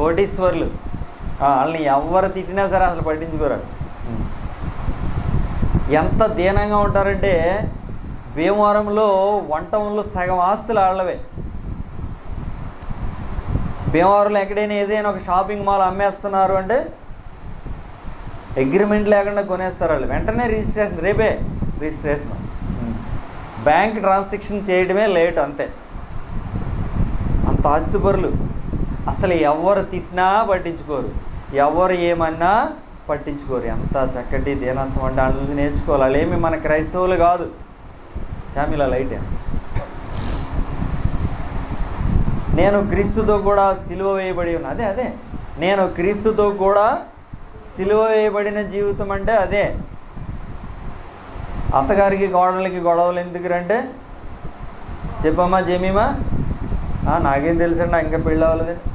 కోటీశ్వర్లు. వాళ్ళని ఎవరు తిట్టినా సరే అసలు పట్టించుకోరు. ఎంత దీనంగా ఉంటారంటే భీమవరంలో వంటంలో సగం ఆస్తులు వాళ్ళవే. భీమవరంలో ఎక్కడైనా ఏదైనా ఒక షాపింగ్ మాల్ అమ్మేస్తున్నారు అంటే అగ్రిమెంట్ లేకుండా కొనేస్తారు వాళ్ళు. వెంటనే రిజిస్ట్రేషన్ రేపే రిజిస్ట్రేషన్ బ్యాంక్ ట్రాన్సాక్షన్ చేయడమే లేట్ అంతే. అంత ఆస్తిపరులు. అసలు ఎవరు తిట్టినా పట్టించుకోరు. ఎవరు ఏమన్నా పట్టించుకోరు. ఎంత చక్కటి దేనంతం అంటే అని చూసి నేర్చుకోవాలి. అలా ఏమి మన క్రైస్తవులు కాదు. శామిలా లైట్ నేను క్రీస్తుతో కూడా సిలువ వేయబడి ఉన్నా. అదే అదే. నేను క్రీస్తుతో కూడా సిలువ వేయబడిన జీవితం అంటే అదే. అత్తగారికి గోడలకి గొడవలు ఎందుకు రంటే చెప్పమ్మా జమీమా? నాకేం తెలుసండి ఇంకా పెళ్ళి అవ్వలేదండి